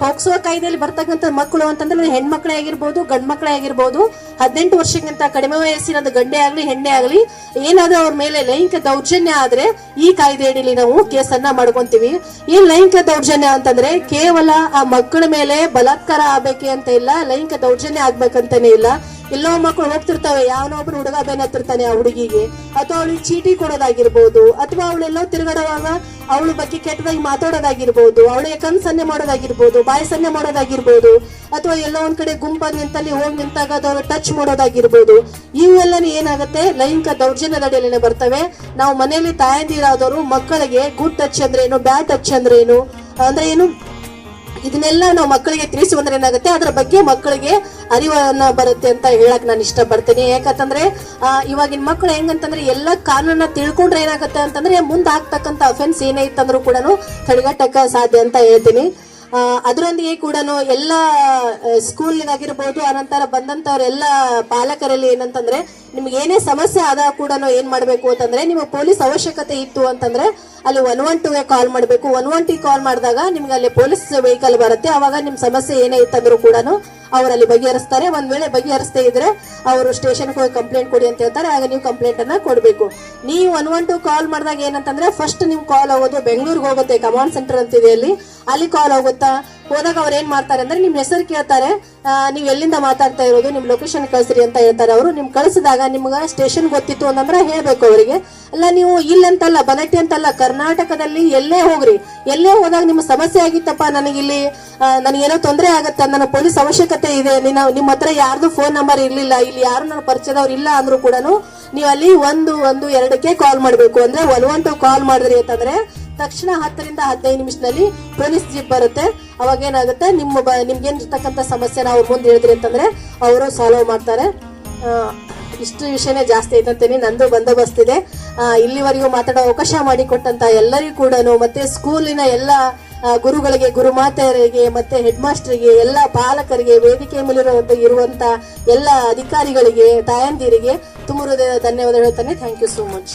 S2: ಪೋಕ್ಸೋ ಕಾಯ್ದೆಯಲ್ಲಿ ಬರ್ತಕ್ಕಂಥ ಮಕ್ಕಳು ಅಂತಂದ್ರೆ ಹೆಣ್ಮಕ್ಳೇ ಆಗಿರ್ಬೋದು ಗಂಡ್ ಮಕ್ಳೇ ಆಗಿರ್ಬೋದು, ಹದಿನೆಂಟು ವರ್ಷಕ್ಕಿಂತ ಕಡಿಮೆ ವಯಸ್ಸಿನ ಗಂಡೆ ಆಗ್ಲಿ, ಹೆಣ್ಣೆ ಆಗ್ಲಿ, ಏನಾದ್ರೂ ಅವ್ರ ಮೇಲೆ ಲೈಂಗಿಕ ದೌರ್ಜನ್ಯ ಆದ್ರೆ ಈ ಕಾಯ್ದೆ ಅಡಿಯಲ್ಲಿ ನಾವು ಕೇಸನ್ನ ಮಾಡ್ಕೊಂತೀವಿ. ಈ ಲೈಂಗಿಕ ದೌರ್ಜನ್ಯ ಅಂತಂದ್ರೆ ಕೇವಲ ಆ ಮಕ್ಕಳ ಮೇಲೆ ಬಲಾತ್ಕಾರ ಆಗ್ಬೇಕೆ ಅಂತ ಇಲ್ಲ, ಲೈಂಗಿಕ ದೌರ್ಜನ್ಯ ಆಗ್ಬೇಕಂತಾನೆ ಇಲ್ಲ. ಎಲ್ಲೋ ಮಕ್ಕಳು ಹೋಗ್ತಿರ್ತಾವೆ ಯಾವನೊಬ್ರು ಹುಡುಗ ಹತ್ತಿರ್ತಾನೆ ಆ ಹುಡುಗಿಗೆ. ಅಥವಾ ಅವಳಿಗೆ ಚೀಟಿ ಕೊಡೋದಾಗಿರ್ಬೋದು, ಅಥವಾ ಅವಳೆಲ್ಲೋ ತಿರುಗಾಡುವಾಗ ಅವಳ ಬಗ್ಗೆ ಕೆಟ್ಟದಾಗಿ ಮಾತಾಡೋದಾಗಿರ್ಬೋದು, ಅವಳಿಗೆ ಕನ್ಸನ್ನೆ ಮಾಡೋದಾಗಿರ್ಬೋದು, ಬಾಯಿ ಸನ್ನೆ ಮಾಡೋದಾಗಿರ್ಬೋದು, ಅಥವಾ ಎಲ್ಲೋ ಒಂದ್ ಕಡೆ ಗುಂಪಾಗಿ ನಿಂತಲ್ಲಿ ಹೋಗಿ ನಿಂತಾಗ ಅಥವಾ ಟಚ್ ಮಾಡೋದಾಗಿರ್ಬೋದು, ಇವೆಲ್ಲನೂ ಏನಾಗುತ್ತೆ? ಲೈಂಗಿಕ ದೌರ್ಜನ್ಯದ ಅಡಿಯಲ್ಲೇ ಬರ್ತವೆ. ನಾವು ಮನೆಯಲ್ಲಿ ತಾಯಂದಿರಾದವರು ಮಕ್ಕಳಿಗೆ ಗುಡ್ ಟಚ್ ಅಂದ್ರೆ ಏನು ಬ್ಯಾಡ್ ಟಚ್ ಅಂದ್ರೆ ಏನು ಅಂದ್ರೆ ಏನು? ಇದನ್ನೆಲ್ಲ ನಾವು ಮಕ್ಕಳಿಗೆ ತಿಳಿಸಿ ಬಂದ್ರೆ ಏನಾಗುತ್ತೆ? ಅದರ ಬಗ್ಗೆ ಮಕ್ಕಳಿಗೆ ಅರಿವನ್ನ ಬರುತ್ತೆ ಅಂತ ಹೇಳಕ್ ನಾನು ಇಷ್ಟಪಡ್ತೀನಿ. ಯಾಕಂತಂದ್ರೆ ಆ, ಇವಾಗಿನ ಮಕ್ಕಳು ಹೆಂಗಂತಂದ್ರೆ ಎಲ್ಲ ಕಾನೂನ ತಿಳ್ಕೊಂಡ್ರೆ ಏನಾಗುತ್ತೆ ಅಂತಂದ್ರೆ ಮುಂದೆ ಆಗ್ತಕ್ಕಂಥ ಅಫೆನ್ಸ್ ಏನೇ ಇತ್ತಂದ್ರು ಕೂಡ ತಡೆಗಟ್ಟಕ್ಕ ಸಾಧ್ಯ ಅಂತ ಹೇಳ್ತೀನಿ. ಅದರೊಂದಿಗೆ ಕೂಡ ಎಲ್ಲ ಸ್ಕೂಲ್ಗಾಗಿರ್ಬೋದು ಆನಂತರ ಬಂದಂತವ್ರೆಲ್ಲ ಪಾಲಕರಲ್ಲಿ ಏನಂತಂದ್ರೆ ನಿಮ್ಗೆ ಏನೇ ಸಮಸ್ಯೆ ಆದಾಗ ಕೂಡ ಏನ್ ಮಾಡ್ಬೇಕು ಅಂತಂದ್ರೆ ನಿಮಗೆ ಪೊಲೀಸ್ ಅವಶ್ಯಕತೆ ಇತ್ತು ಅಂತಂದ್ರೆ ಅಲ್ಲಿ ಒನ್ ಒನ್ ಟೂಗೆ ಕಾಲ್ ಮಾಡಬೇಕು. ಒನ್ ಒನ್ ಟಿ ಕಾಲ್ ಮಾಡಿದಾಗ ನಿಮ್ಗೆ ಅಲ್ಲಿ ಪೊಲೀಸ್ ವೆಹಿಕಲ್ ಬರುತ್ತೆ. ಅವಾಗ ನಿಮ್ ಸಮಸ್ಯೆ ಏನೇ ಇತ್ತಂದ್ರೂ ಕೂಡ ಅವರಲ್ಲಿ ಬಗೆಹರಿಸ್ತಾರೆ. ಒಂದ್ ವೇಳೆ ಬಗೆಹರಿಸದೇ ಇದ್ರೆ ಅವರು ಸ್ಟೇಷನ್ಗೆ ಹೋಗಿ ಕಂಪ್ಲೇಂಟ್ ಕೊಡಿ ಅಂತ ಹೇಳ್ತಾರೆ. ಆಗ ನೀವು ಕಂಪ್ಲೇಂಟ್ ಅನ್ನ ಕೊಡಬೇಕು. ನೀವು ಒನ್ ಒನ್ ಟು ಕಾಲ್ ಮಾಡಿದಾಗ ಏನಂತಂದ್ರೆ ಫಸ್ಟ್ ನೀವು ಕಾಲ್ ಹೋಗೋದು ಬೆಂಗಳೂರಿಗೆ ಹೋಗುತ್ತೆ. ಕಮಾಂಡ್ ಸೆಂಟರ್ ಅಂತಿದೆ ಅಲ್ಲಿ. ಅಲ್ಲಿ ಕಾಲ್ ಹೋಗುತ್ತಾ ಹೋದಾಗ ಅವ್ರು ಏನ್ ಮಾಡ್ತಾರೆ ಅಂದ್ರೆ ನಿಮ್ ಹೆಸರು ಕೇಳ್ತಾರೆ ನೀವು ಎಲ್ಲಿಂದ ಮಾತಾಡ್ತಾ ಇರೋದು, ನಿಮ್ ಲೊಕೇಶನ್ ಕಳ್ಸ್ರಿ ಅಂತ ಹೇಳ್ತಾರೆ. ಅವರು ನಿಮ್ ಕಳ್ಸಿದಾಗ ನಿಮ್ಗ ಸ್ಟೇಷನ್ ಗೊತ್ತಿತ್ತು ಅಂತಂದ್ರೆ ಹೇಳ್ಬೇಕು ಅವರಿಗೆ. ಅಲ್ಲ, ನೀವು ಇಲ್ಲಂತಲ್ಲ ಬನಟ್ಟಿ ಅಂತಲ್ಲ, ಕರ್ನಾಟಕದಲ್ಲಿ ಎಲ್ಲೇ ಹೋಗ್ರಿ. ಎಲ್ಲೇ ಹೋದಾಗ ನಿಮ್ಮ ಸಮಸ್ಯೆ ಆಗಿತ್ತಪ್ಪ ನನಗಿಲ್ಲಿ. ನನಗೇನೋ ತೊಂದರೆ ಆಗತ್ತೆ, ನನ್ನ ಪೊಲೀಸ್ ಅವಶ್ಯಕತೆ ಇದೆ. ನಿನ್ನ, ನಿಮ್ಮ ಹತ್ರ ಯಾರ್ದು ಫೋನ್ ನಂಬರ್ ಇರ್ಲಿಲ್ಲ, ಇಲ್ಲಿ ಯಾರು ನನ್ನ ಪರಿಚಯದವ್ರು ಇಲ್ಲ ಅಂದ್ರೂ ಕೂಡ ನೀವು ಅಲ್ಲಿ ಒಂದು ಒಂದು, ಎರಡಕ್ಕೆ ಕಾಲ್ ಮಾಡಬೇಕು. ಅಂದ್ರೆ ಒನ್ ಒನ್ ಟು ಕಾಲ್ ಮಾಡಿದ್ರಿ ಅಂತಂದ್ರೆ ತಕ್ಷಣ ಹತ್ತರಿಂದ ಹದಿನೈದು ನಿಮಿಷದಲ್ಲಿ ಪೊಲೀಸ್ ಬರುತ್ತೆ. ಅವಾಗ ಏನಾಗುತ್ತೆ? ನಿಮ್ಮ ಇರ್ತಕ್ಕಂಥ ಸಮಸ್ಯೆ ನಾವು ಮುಂದೆ ಹೇಳಿದ್ರಿ ಅಂತಂದ್ರೆ ಅವರು ಸಾಲ್ವ್ ಮಾಡ್ತಾರೆ. ಇಷ್ಟು ವಿಷಯನೇ ಜಾಸ್ತಿ ಐತಂತೇನೆ ನಂದು ಬಂದೋಬಸ್ತ್ ಇದೆ. ಇಲ್ಲಿವರೆಗೂ ಮಾತಾಡೋ ಅವಕಾಶ ಮಾಡಿಕೊಟ್ಟಂತ ಎಲ್ಲರಿಗೂ ಕೂಡ ಮತ್ತೆ ಸ್ಕೂಲಿನ ಎಲ್ಲ ಗುರುಗಳಿಗೆ, ಗುರುಮಾತೆಯರಿಗೆ ಮತ್ತೆ ಹೆಡ್ ಮಾಸ್ಟರ್ಗೆ ಎಲ್ಲ ಪಾಲಕರಿಗೆ, ವೇದಿಕೆ ಮೇಲಿರುವಂತ ಇರುವಂತ ಎಲ್ಲ ಅಧಿಕಾರಿಗಳಿಗೆ, ತಾಯಂದಿರಿಗೆ ತುಂಬ ಹೃದಯದ ಧನ್ಯವಾದ ಹೇಳ್ತಾನೆ ಥ್ಯಾಂಕ್ ಯು ಸೋ ಮಚ್